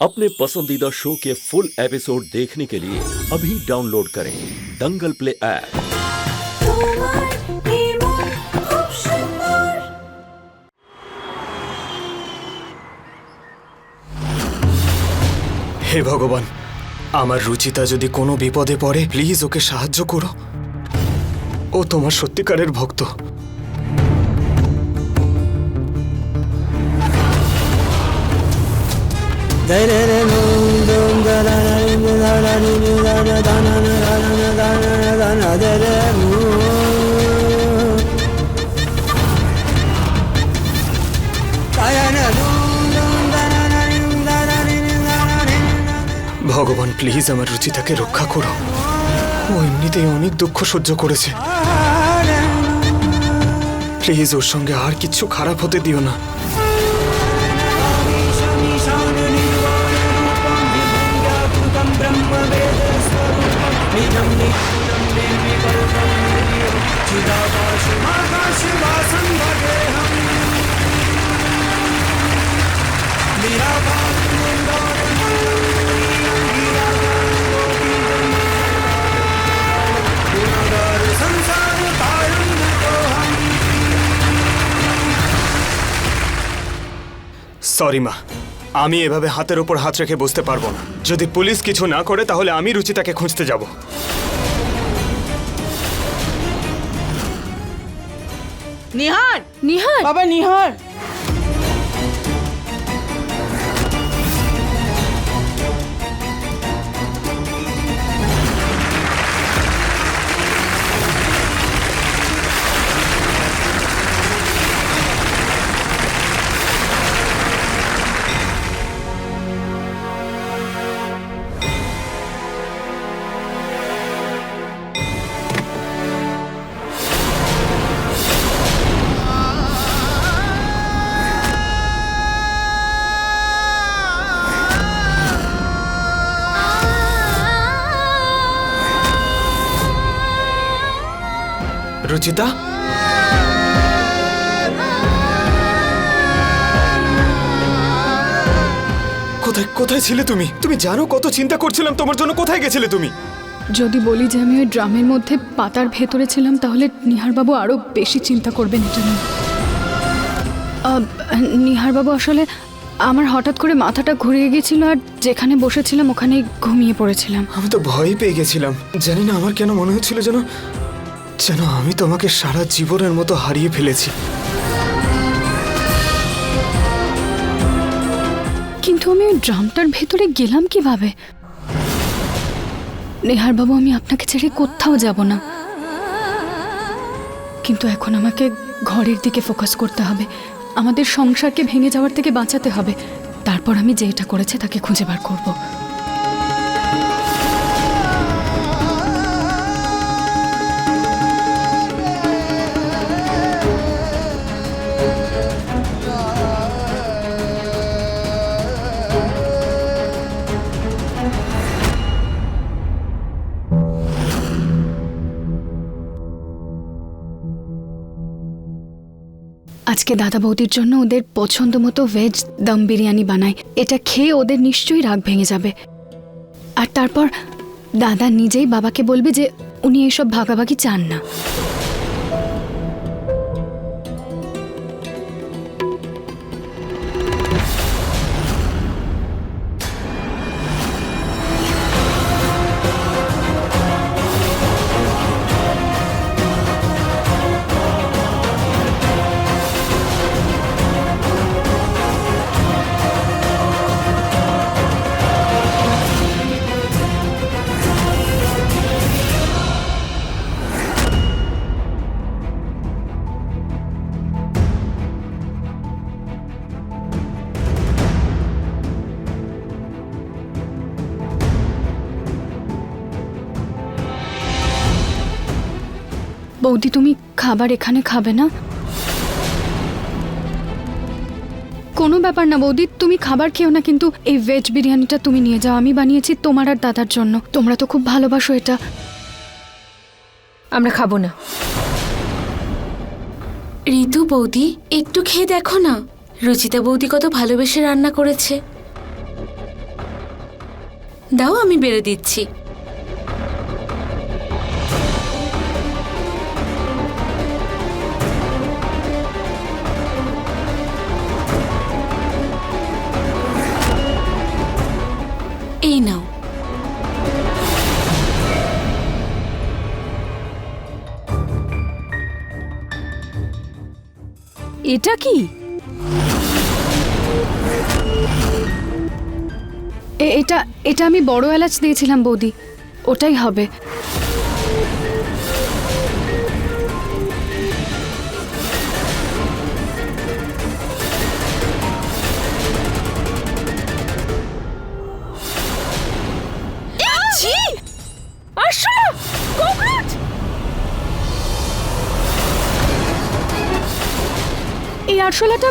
अपने पसंदीदा शो के फुल एपिसोड देखने के लिए अभी डाउनलोड करें दंगल प्ले ऐप তোমার নির্মল খুব সুন্দর হে ভগবান আমার রুচিতা যদি কোনো বিপদে পড়ে প্লিজ ওকে সাহায্য করো ও তোমার সত্যিকারের ভক্ত ভগবান প্লিজ আমার রুচিতাকে রক্ষা করো। ও এমনিতেই অনেক দুঃখ সহ্য করেছে। প্লিজ ওর সঙ্গে আর কিছু খারাপ হতে দিও না। সরি মা আমি এভাবে হাতের উপর হাত রেখে বসতে পারব না। যদি পুলিশ কিছু না করে তাহলে আমি রুচিতাকে খুঁজতে যাব। নিহার নিহার! বাবা নিহার! রুচিতা? কোথায় কোথায় ছিলে তুমি? তুমি জানো কত চিন্তা করছিলাম তোমার জন্য কোথায় গেছিলে তুমি? যদি বলি যে আমি ওই ড্রামের মধ্যে পাতার ভেতরে ছিলাম তাহলে নিহারবাবু আরও বেশি চিন্তা করবেন এটা নিয়ে। নিহারবাবু আসলে আমার হঠাৎ করে মাথাটা ঘুরিয়ে গেছিল আর যেখানে বসেছিলাম ওখানে ঘুমিয়ে পড়েছিলাম। আমি তো ভয় পেয়ে গেছিলাম। জানি না আমার কেন মনে হচ্ছিল যেন যেন আমি তোমাকে সারা জীবনের মতো হারিয়ে ফেলেছি। কিন্তু আমি ওই ড্রামটার ভেতরে গেলাম কীভাবে? নেহারবাবু, আমি আপনাকে ছেড়ে কোথাও যাব না। কিন্তু এখন আমাকে ঘরের দিকে ফোকাস করতে হবে। আমাদের সংসারকে ভেঙে যাওয়ার থেকে বাঁচাতে হবে। তারপর আমি যেটা করেছে তাকে খুঁজে বার করব। আজকে দাদা বৌদির জন্য ওদের পছন্দ মতো ভেজ দম বিরিয়ানি বানায়। এটা খেয়ে ওদের নিশ্চয়ই রাগ ভেঙে যাবে। আর তারপর দাদা নিজেই বাবাকে বলবে যে উনি এইসব ভাগাভাগি চান না। বৌদি তুমি খাবার এখানে খাবে না? কোনো ব্যাপার না বৌদি, তুমি খাবার খেও না, কিন্তু এই ভেজ বিরিয়ানিটা তুমি নিয়ে যাও। আমি বানিয়েছি তোমার আর দাদার জন্য। তোমরা তো খুব ভালোবাসো এটা। আমরা খাব না। ঋতু বৌদি, একটু খেয়ে দেখো না। রুচিতা বৌদি কত ভালোবেসে রান্না করেছে। দাও, আমি বেড়ে দিচ্ছি। এটা কি? এটা এটা আমি বড় এলাচ দিয়েছিলাম বৌদি। ওটাই হবে। আরশোলাটা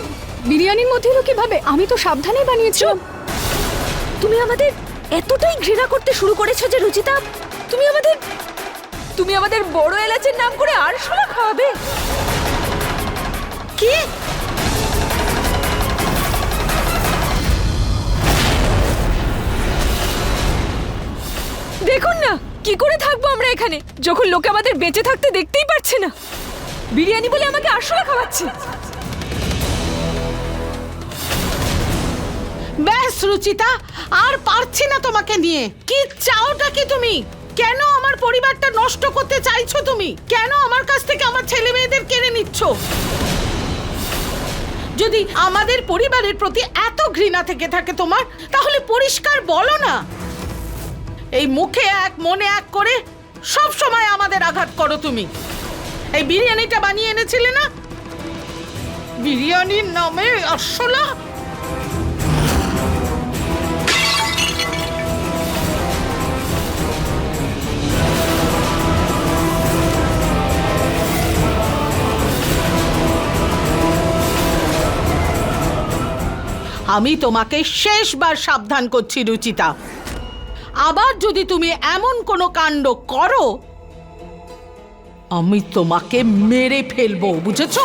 বিরিয়ানির মধ্যে এলো কীভাবে? আমি তো সাবধানেই বানিয়েছিলাম। তুমি আমাদের এতটাই ঘৃণা করতে শুরু করেছ যে রুচিতা, তুমি আমাদের তুমি আমাদের বড় এলাচের নাম করে আর শোনা খাওয়াবে। কি? দেখুন না, কি করে থাকব আমরা এখানে? যখন লোকে আমাদের বেঁচে থাকতে দেখতেই পারছে না। বিরিয়ানি বলে আমাকে আরশোলা খাওয়াচ্ছে। ব্যাস, রুচিতা, আর পারছি না তোমাকে নিয়ে। কি চাওটা কি তুমি? কেন আমার পরিবারটা নষ্ট করতে চাইছো তুমি? কেন আমার কাছ থেকে আমার ছেলে মেয়েদের কেড়ে নিচ্ছ? যদি আমাদের পরিবারের প্রতি এত ঘৃণা থেকে থাকে তোমার, তাহলে পরিষ্কার বলো না। এই মুখে এক, মনে এক করে সব সময় আমাদের আঘাত করো তুমি। এই বিরিয়ানিটা বানিয়ে এনেছিলে না? বিরিয়ানির নামে আসলা আমি তোমাকে শেষবার সাবধান করছি, রুচিতা। আবার যদি তুমি এমন কোনো কাণ্ড করো, আমি তোমাকে মেরে ফেলব, বুঝেছ?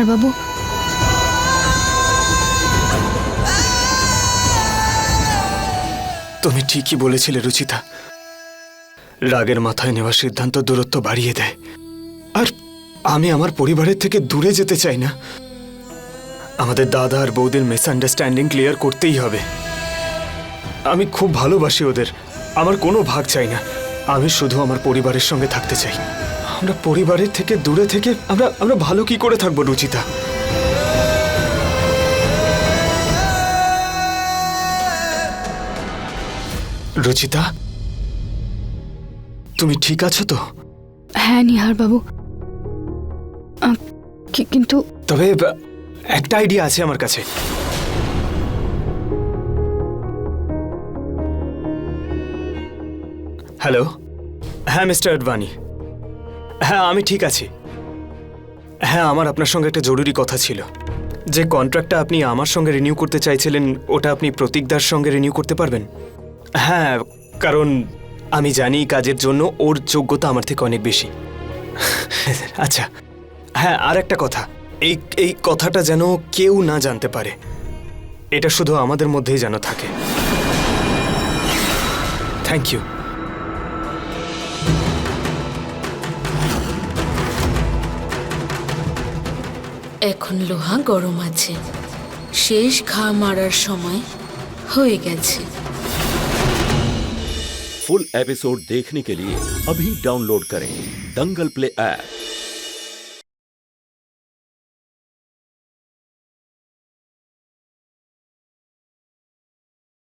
নিহার বাবু? তুমি ঠিকই বলেছিলে, রুচিতা। রাগের মাথায় নেওয়া সিদ্ধান্ত দূরত্ব বাড়িয়ে দেয়। আর আমি আমার পরিবারের থেকে দূরে যেতে চাই না। আমাদের দাদা আর বৌদির মিসআন্ডারস্ট্যান্ডিং ক্লিয়ার করতেই হবে। আমি খুব ভালোবাসি ওদের। আমার কোনো ভাগ চাই না। আমি শুধু আমার পরিবারের সঙ্গে থাকতে চাই। আমরা পরিবারের থেকে দূরে থেকে আমরা আমরা ভালো কি করে থাকব রুচিতা? রুচিতা? তুমি ঠিক আছো তো? হ্যাঁ নিহার বাবু কিন্তু তবে একটা আইডিয়া আছে আমার কাছে। হ্যালো হ্যাঁ মিস্টার আডবাণী হ্যাঁ আমি ঠিক আছি। হ্যাঁ আমার আপনার সঙ্গে একটা জরুরি কথা ছিল। যে কন্ট্রাক্টটা আপনি আমার সঙ্গে রিনিউ করতে চাইছিলেন, ওটা আপনি প্রতীকদার সঙ্গে রিনিউ করতে পারবেন? হ্যাঁ কারণ আমি জানি কাজের জন্য ওর যোগ্যতা আমার থেকে অনেক বেশি। আচ্ছা হ্যাঁ আর একটা কথা। এই এই কথাটা যেন কেউ না জানতে পারে। এটা শুধু আমাদের মধ্যেই যেন থাকে। থ্যাংক ইউ এখন লোহা গরম আছে শেষ ঘা মারার সময় হয়ে গেছে फुल एपिसोड देखने के लिए अभी डाउनलोड करें दंगल प्ले ऐप